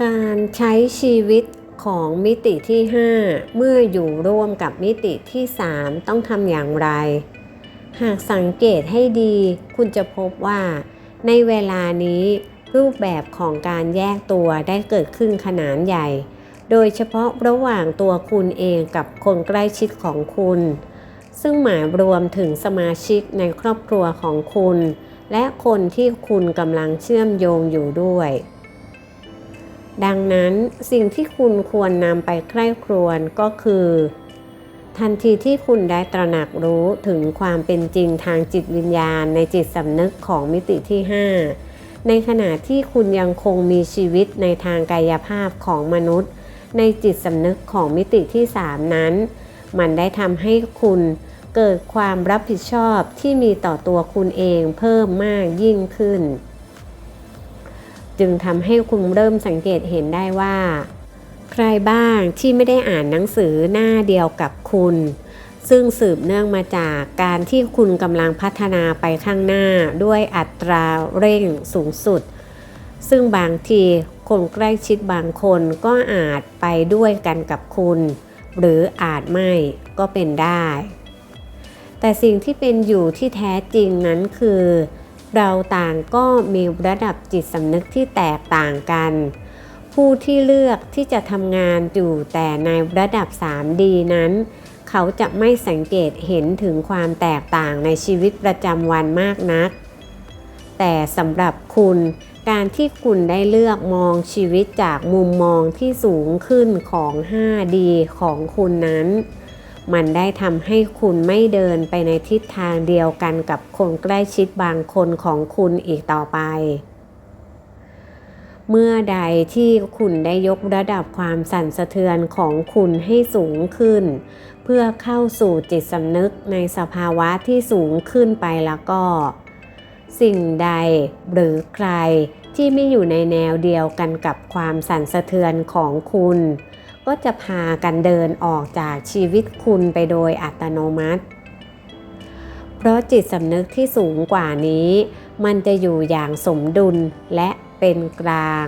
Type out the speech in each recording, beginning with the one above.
การใช้ชีวิตของมิติที่ 5 เมื่ออยู่ร่วมกับมิติที่ 3 ต้องทำอย่างไร หากสังเกตให้ดีคุณจะพบว่า ในเวลานี้รูปแบบของการแยกตัวได้เกิดขึ้นขนาดใหญ่ โดยเฉพาะระหว่างตัวคุณเองกับคนใกล้ชิดของคุณ ซึ่งหมายรวมถึงสมาชิกในครอบครัวของคุณ และคนที่คุณกำลังเชื่อมโยงอยู่ด้วย ดังนั้นสิ่งที่คุณควรนำไปใคร่ครวญก็คือ ทันทีที่คุณได้ตระหนักรู้ถึงความเป็นจริงทางจิตวิญญาณในจิตสำนึกของมิติที่ 5 ในขณะที่คุณยังคงมีชีวิตในทางกายภาพของมนุษย์ ในจิตสำนึกของมิติที่ 3 นั้น มันได้ทำให้คุณเกิดความรับผิดชอบที่มีต่อตัวคุณเองเพิ่มมากยิ่งขึ้น จึงทำให้คุณเริ่มสังเกตเห็นได้ว่า ใครบ้างที่ไม่ได้อ่านหนังสือหน้าเดียวกับคุณ ซึ่งสืบเนื่องมาจากการที่คุณกำลังพัฒนาไปข้างหน้าด้วยอัตราเร่งสูงสุด ซึ่งบางทีคนใกล้ชิดบางคนก็อาจไปด้วยกันกับคุณ หรืออาจไม่ก็เป็นได้ แต่สิ่งที่เป็นอยู่ที่แท้จริงนั้นคือ เราต่างก็มีระดับจิตสำนึกที่แตกต่างกัน ผู้ที่เลือกที่จะทำงานอยู่แต่ในระดับ 3D นั้น เขาจะไม่สังเกตเห็นถึงความแตกต่างในชีวิตประจำวันมากนัก แต่สำหรับคุณการที่คุณได้เลือกมองชีวิตจากมุมมองที่สูงขึ้นของ 5D ของคุณนั้น มันได้ทำให้คุณไม่เดินไปในทิศทางเดียวกันกับคนใกล้ชิดบางคนของคุณอีกต่อไป เมื่อใดที่คุณได้ยกระดับความสั่นสะเทือนของคุณให้สูงขึ้น เพื่อเข้าสู่จิตสำนึกในสภาวะที่สูงขึ้นไปแล้วก็ สิ่งใดหรือใครที่ไม่อยู่ในแนวเดียวกันกับความสั่นสะเทือนของคุณ ก็จะพากันเดินออกจากชีวิตคุณไปโดยอัตโนมัติ เพราะจิตสำนึกที่สูงกว่านี้ มันจะอยู่อย่างสมดุลและเป็นกลาง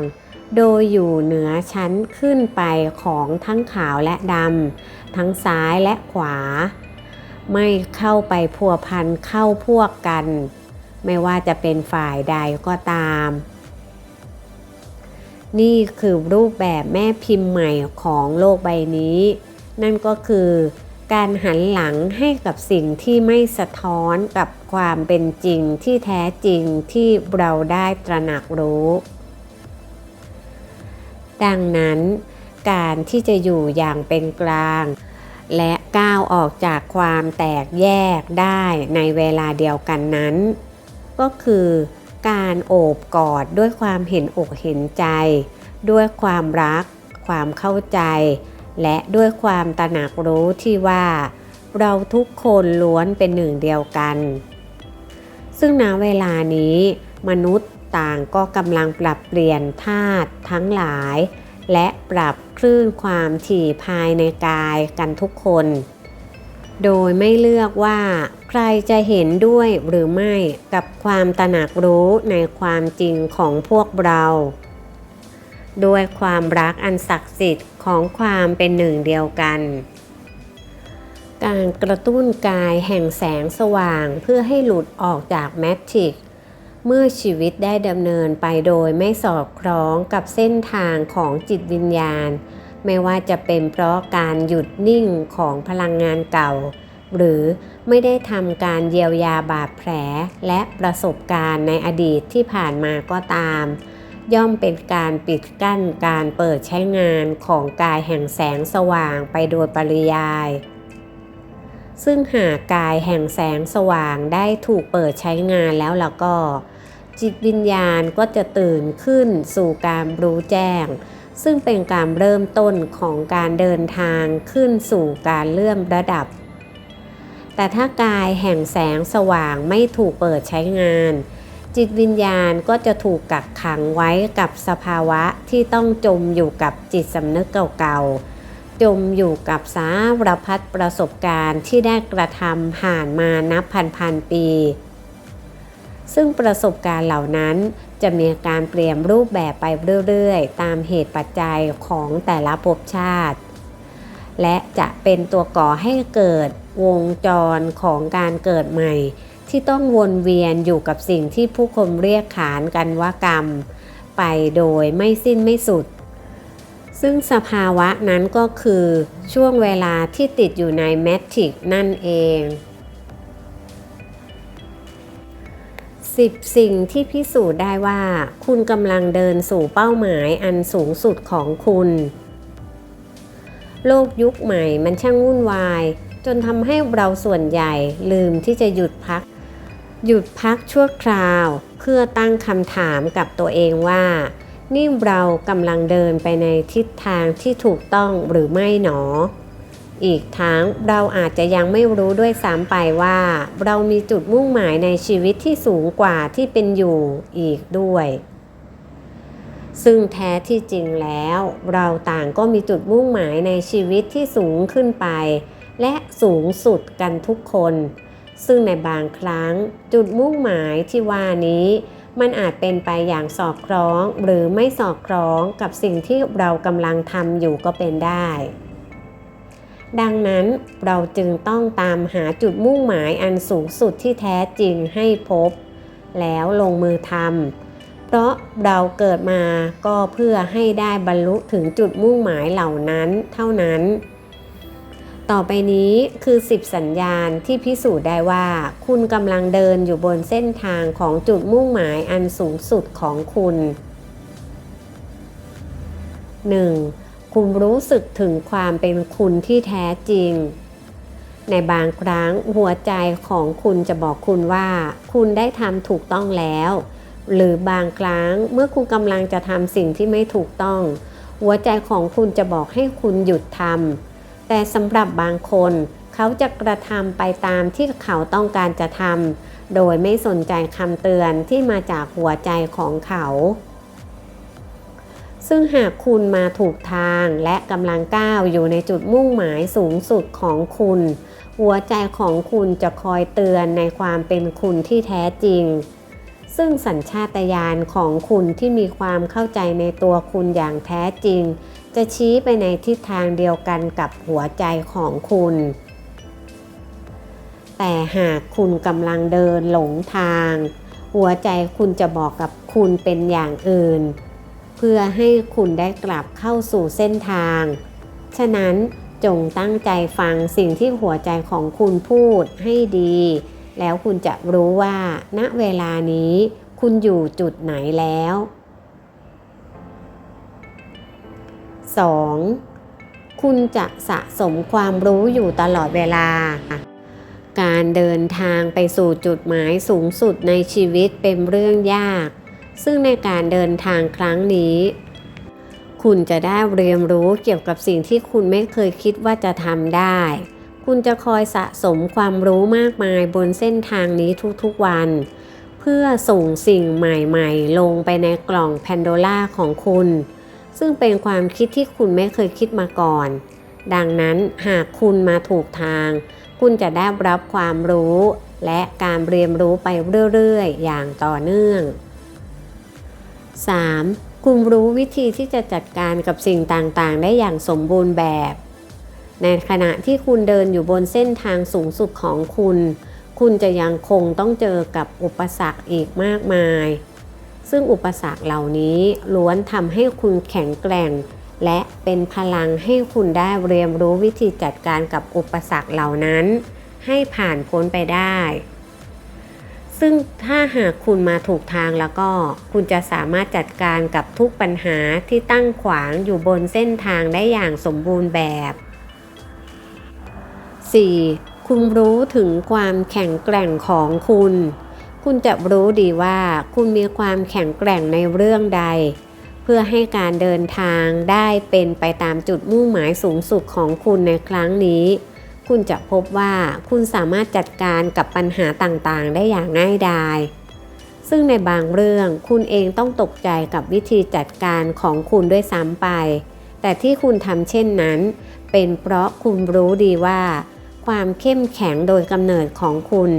โดยอยู่เหนือชั้นขึ้นไปของทั้งขาวและดำ ทั้งซ้ายและขวา ไม่เข้าไปพัวพันเข้าพวกกัน ไม่ว่าจะเป็นฝ่ายใดก็ตาม นี่คือรูปแบบแม่พิมพ์ใหม่ของโลกใบนี้ นั่นก็คือการหันหลังให้กับสิ่งที่ไม่สะท้อนกับความเป็นจริงที่แท้จริงที่เราได้ตระหนักรู้ ดังนั้น การที่จะอยู่อย่างเป็นกลาง และก้าวออกจากความแตกแยกได้ในเวลาเดียวกันนั้น ก็คือ การโอบกอดด้วยความเห็นอกเห็นใจ ด้วยความรัก ความเข้าใจ และด้วยความตระหนักรู้ที่ว่า เราทุกคนล้วนเป็นหนึ่งเดียวกัน ซึ่งณเวลานี้มนุษย์ต่างก็กำลังปรับเปลี่ยนธาตุทั้งหลาย และปรับคลื่นความถี่ภายในกายกันทุกคน โดยไม่เลือกว่าใครจะเห็นด้วยหรือไม่กับความตระหนักรู้ในความจริงของพวกเราด้วยความรักอันศักดิ์สิทธิ์ของความเป็นหนึ่งเดียวกัน การกระตุ้นกายแห่งแสงสว่างเพื่อให้หลุดออกจากแมทริกเมื่อชีวิตได้ดำเนินไปโดยไม่สอดคล้องกับเส้นทางของจิตวิญญาณ ไม่ว่าจะเป็นเพราะการหยุดนิ่งของพลังงานเก่า หรือไม่ได้ทำการเยียวยาบาดแผลและประสบการณ์ในอดีตที่ผ่านมาก็ตาม ย่อมเป็นการปิดกั้นการเปิดใช้งานของกายแห่งแสงสว่างไปโดยปริยาย ซึ่งหากกายแห่งแสงสว่างได้ถูกเปิดใช้งานแล้วแล้วก็จิตวิญญาณก็จะตื่นขึ้นสู่การรู้แจ้ง ซึ่งเป็นการเริ่มต้นของการเดินทางขึ้นสู่การเลื่อมระดับ แต่ถ้ากายแห่งแสงสว่างไม่ถูกเปิดใช้งาน จิตวิญญาณก็จะถูกกักขังไว้กับสภาวะที่ต้องจมอยู่กับจิตสำนึกเก่าๆ จมอยู่กับสารพัดประสบการณ์ที่ได้กระทำผ่านมานับพันๆปี ซึ่งประสบการณ์เหล่านั้นจะมีการเปลี่ยนรูปแบบไปเรื่อยๆ ตามเหตุปัจจัยของแต่ละภพชาติ และจะเป็นตัวก่อให้เกิดวงจรของการเกิดใหม่ ที่ต้องวนเวียนอยู่กับสิ่งที่ผู้คนเรียกขานกันว่ากรรม ไปโดยไม่สิ้นไม่สุด ซึ่งสภาวะนั้นก็คือช่วงเวลาที่ติดอยู่ในแมทริกนั่นเอง 10 สิ่งที่พิสูจน์ได้ว่า คุณกำลังเดินสู่เป้าหมายอันสูงสุดของคุณ โลกยุคใหม่มันช่างวุ่นวาย จนทำให้เราส่วนใหญ่ลืมที่จะหยุดพัก หยุดพักชั่วคราว เพื่อตั้งคำถามกับตัวเองว่า นี่เรากำลังเดินไปในทิศทางที่ถูกต้องหรือไม่หนอ อีกทั้งเราอาจจะยังไม่รู้ด้วยซ้ำไปว่า เรามีจุดมุ่งหมายในชีวิตที่สูงกว่าที่เป็นอยู่อีกด้วย ซึ่งแท้ที่จริงแล้ว เราต่างก็มีจุดมุ่งหมายในชีวิตที่สูงขึ้นไป และสูงสุดกันทุกคน ซึ่งในบางครั้งจุดมุ่งหมายที่ว่านี้มันอาจเป็นไปอย่างสอดคล้องหรือไม่สอดคล้องกับสิ่งที่เรากำลังทำอยู่ก็เป็นได้ ดังนั้นเราจึงต้องตามหาจุดมุ่งหมายอันสูงสุดที่แท้จริงให้พบ แล้วลงมือทำเพราะเราเกิดมาก็เพื่อให้ได้บรรลุถึงจุดมุ่งหมายเหล่านั้นเท่านั้น ต่อไปนี้คือ 10 สัญญาณที่พิสูจน์ได้ว่า คุณกำลังเดินอยู่บนเส้นทางของจุดมุ่งหมายอันสูงสุดของคุณ 1. คุณรู้สึกถึงความเป็นคุณที่แท้จริง ในบางครั้งหัวใจของคุณจะบอกคุณว่า คุณได้ทำถูกต้องแล้ว หรือบางครั้งเมื่อคุณกำลังจะทำสิ่งที่ไม่ถูกต้อง หัวใจของคุณจะบอกให้คุณหยุดทำแต่สำหรับบางคนเขาจะกระทำไปตามที่เขาต้องการจะทำโดยไม่สนใจคำเตือนที่มาจากหัวใจของเขา ซึ่งหากคุณมาถูกทางและกำลังก้าวอยู่ในจุดมุ่งหมายสูงสุดของคุณ หัวใจของคุณจะคอยเตือนในความเป็นคุณที่แท้จริง ซึ่งสัญชาตญาณของคุณที่มีความเข้าใจในตัวคุณอย่างแท้จริง จะชี้ไปในทิศทางเดียวกันกับหัวใจของคุณ แต่หากคุณกำลังเดินหลงทาง หัวใจคุณจะบอกกับคุณเป็นอย่างอื่น พื่อให้คุณได้กลับเข้าสู่เส้นทาง ฉะนั้นจงตั้งใจฟังสิ่งที่หัวใจของคุณพูดให้ดี แล้วคุณจะรู้ว่า ณเวลานี้ คุณอยู่จุดไหนแล้ว 2. คุณจะสะสมความรู้อยู่ตลอดเวลา การเดินทางไปสู่จุดหมายสูงสุดในชีวิตเป็นเรื่องยาก ซึ่งในการเดินทางครั้งนี้ คุณจะได้เรียนรู้เกี่ยวกับสิ่งที่คุณไม่เคยคิดว่าจะทำได้ คุณจะคอยสะสมความรู้มากมายบนเส้นทางนี้ทุกๆวัน เพื่อส่งสิ่งใหม่ๆ ลงไปในกล่องแพนโดล่าของคุณ ซึ่งเป็นความคิดที่คุณไม่เคยคิดมาก่อน ดังนั้นหากคุณมาถูกทาง คุณจะได้รับความรู้และการเรียนรู้ไปเรื่อยๆ อย่างต่อเนื่อง 3. คุณรู้วิธีที่จะจัดการกับสิ่งต่างๆ ได้อย่างสมบูรณ์แบบ ในขณะที่คุณเดินอยู่บนเส้นทางสูงสุดของคุณ คุณจะยังคงต้องเจอกับอุปสรรคอีกมากมาย ซึ่งอุปสรรคเหล่านี้ล้วนทำให้คุณแข็งแกร่ง และเป็นพลังให้คุณได้เรียนรู้วิธีจัดการกับอุปสรรคเหล่านั้น ให้ผ่านพ้นไปได้ ซึ่งถ้าหากคุณมาถูกทางแล้วก็คุณจะสามารถจัดการกับทุกปัญหาที่ตั้งขวางอยู่บนเส้นทางได้อย่างสมบูรณ์แบบ 4. คุณรู้ถึงความแข็งแกร่งของคุณ คุณจะรู้ดีว่าคุณมีความแข็งแกร่งในเรื่องใด เพื่อให้การเดินทางได้เป็นไปตามจุดมุ่งหมายสูงสุดของคุณในครั้งนี้ คุณจะพบว่าคุณสามารถจัดการกับปัญหาต่างๆ ได้อย่างง่ายดายซึ่งในบางเรื่องคุณเองต้องตกใจกับวิธีจัดการของคุณด้วยซ้ำไป แต่ที่คุณทำเช่นนั้น เป็นเพราะคุณรู้ดีว่า ความเข้มแข็งโดยกำเนิดของคุณ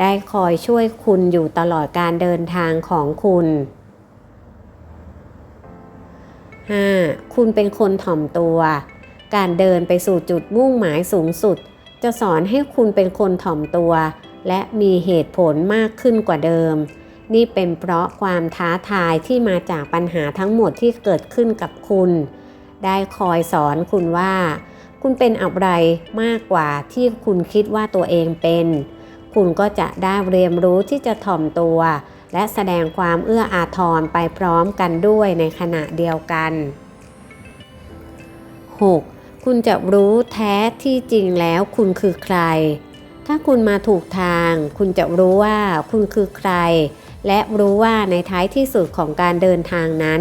ได้คอยช่วยคุณอยู่ตลอดการเดินทางของคุณ 5. คุณเป็นคนถ่อมตัว การเดินไปสู่จุดมุ่งหมายสูงสุด จะสอนให้คุณเป็นคนถ่อมตัว และมีเหตุผลมากขึ้นกว่าเดิม นี่เป็นเพราะความท้าทายที่มาจากปัญหาทั้งหมดที่เกิดขึ้นกับคุณ ได้คอยสอนคุณว่า คุณเป็นอะไรมากกว่าที่คุณคิดว่าตัวเองเป็น คุณก็จะได้เรียนรู้ที่จะถ่อมตัว และแสดงความเอื้ออาทรไปพร้อมกันด้วยในขณะเดียวกัน 6. คุณจะรู้แท้ที่จริงแล้วคุณคือใคร ถ้าคุณมาถูกทาง คุณจะรู้ว่าคุณคือใคร และรู้ว่าในท้ายที่สุดของการเดินทางนั้น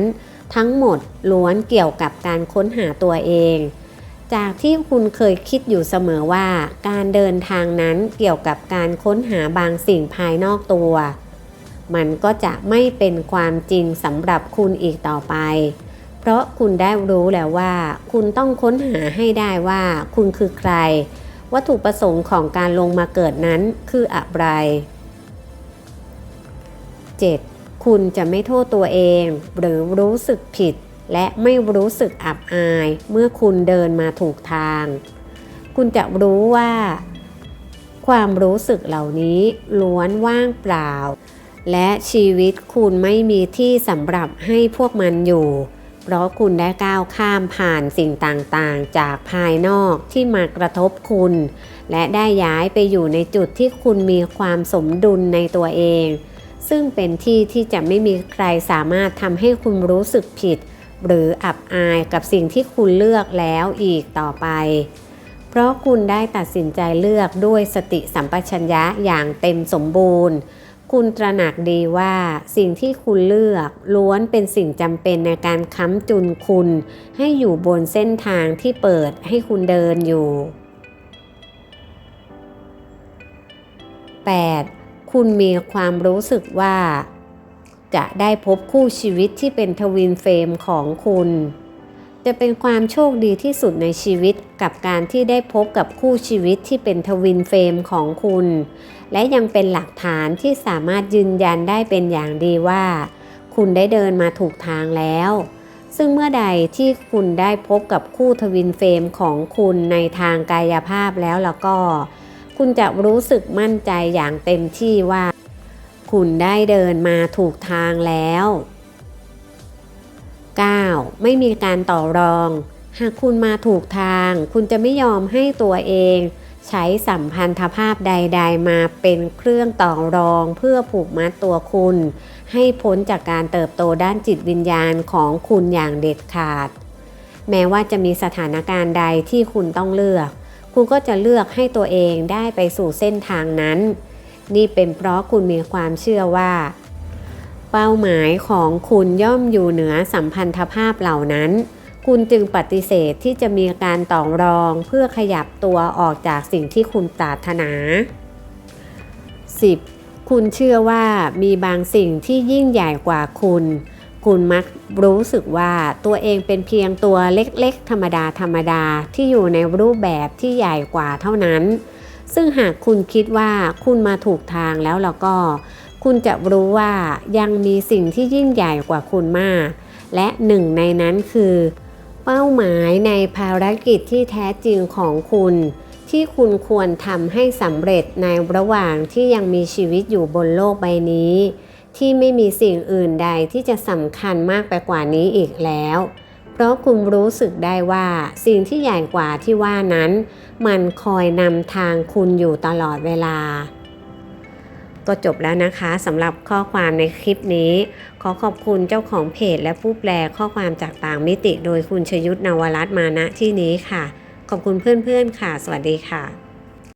ทั้งหมดล้วนเกี่ยวกับการค้นหาตัวเอง จากที่คุณเคยคิดอยู่เสมอว่า การเดินทางนั้นเกี่ยวกับการค้นหาบางสิ่งภายนอกตัว มันก็จะไม่เป็นความจริงสำหรับคุณอีกต่อไป เพราะคุณได้รู้แล้วว่า คุณต้องค้นหาให้ได้ว่า คุณคือใคร วัตถุประสงค์ของการลงมาเกิดนั้นคืออะไร 7. คุณจะไม่โทษตัวเอง หรือรู้สึกผิด และไม่รู้สึกอับอาย เมื่อคุณเดินมาถูกทาง คุณจะรู้ว่า ความรู้สึกเหล่านี้ล้วนว่างเปล่า และชีวิตคุณไม่มีที่สำหรับให้พวกมันอยู่ เพราะคุณได้ก้าวข้ามผ่านสิ่งต่างๆ จากภายนอกที่มากระทบคุณ และได้ย้ายไปอยู่ในจุดที่คุณมีความสมดุลในตัวเอง ซึ่งเป็นที่ที่จะไม่มีใครสามารถทำให้คุณรู้สึกผิด หรืออับอายกับสิ่งที่คุณเลือกแล้วอีกต่อไป เพราะคุณได้ตัดสินใจเลือกด้วยสติสัมปชัญญะอย่างเต็มสมบูรณ์ คุณตระหนักดีว่าสิ่งที่คุณเลือกล้วนเป็นสิ่งจำเป็นในการค้ำจุนคุณ ให้อยู่บนเส้นทางที่เปิดให้คุณเดินอยู่ 8. คุณมีความรู้สึกว่า จะได้พบคู่ชีวิตที่เป็นทวินเฟรมของคุณ จะเป็นความโชคดีที่สุดในชีวิตกับการที่ได้พบกับคู่ชีวิตที่เป็นทวินเฟรมของคุณ และยังเป็นหลักฐานที่สามารถยืนยันได้เป็นอย่างดีว่า คุณได้เดินมาถูกทางแล้ว ซึ่งเมื่อใดที่คุณได้พบกับคู่ทวินเฟรมของคุณในทางกายภาพแล้วแล้วก็ คุณจะรู้สึกมั่นใจอย่างเต็มที่ว่า คุณได้เดินมาถูกทางแล้ว 9. ไม่มีการต่อรอง หากคุณมาถูกทาง คุณจะไม่ยอมให้ตัวเอง ใช้สัมพันธภาพใด ๆ มาเป็นเครื่องต่อรอง เพื่อผูกมัดตัวคุณ ให้พ้นจากการเติบโตด้านจิตวิญญาณของคุณอย่างเด็ดขาด แม้ว่าจะมีสถานการณ์ใดที่คุณต้องเลือก คุณก็จะเลือกให้ตัวเองได้ไปสู่เส้นทางนั้น นี่เป็นเพราะคุณมีความเชื่อว่า เป้าหมายของคุณย่อมอยู่เหนือสัมพันธภาพเหล่านั้น คุณจึงปฏิเสธที่จะมีการต่อรองเพื่อขยับตัวออกจากสิ่งที่คุณปรารถนา 10. คุณเชื่อว่ามีบางสิ่งที่ยิ่งใหญ่กว่าคุณ คุณมักรู้สึกว่าตัวเองเป็นเพียงตัวเล็กๆ ธรรมดาธรรมดาที่อยู่ในรูปแบบที่ใหญ่กว่าเท่านั้น ซึ่งหากคุณคิดว่าคุณมาถูกทางแล้วแล้วก็ คุณจะรู้ว่ายังมีสิ่งที่ยิ่งใหญ่กว่าคุณมาก และหนึ่งในนั้นคือ เป้าหมายในภารกิจที่แท้จริงของคุณ ที่คุณควรทำให้สำเร็จในระหว่างที่ยังมีชีวิตอยู่บนโลกใบนี้ ที่ไม่มีสิ่งอื่นใดที่จะสำคัญมากไปกว่านี้อีกแล้ว เพราะคุณรู้สึกได้ว่าสิ่งที่ใหญ่กว่าที่ว่านั้น มันคอยนำทางคุณอยู่ตลอดเวลา ก็จบแล้วนะคะสำหรับข้อความในคลิปนี้ ขอขอบคุณเจ้าของเพจและผู้แปลข้อความจากต่างมิติ โดยคุณชยุทธนวรัตน์มาณที่นี้ค่ะ ขอบคุณเพื่อนๆค่ะ สวัสดีค่ะ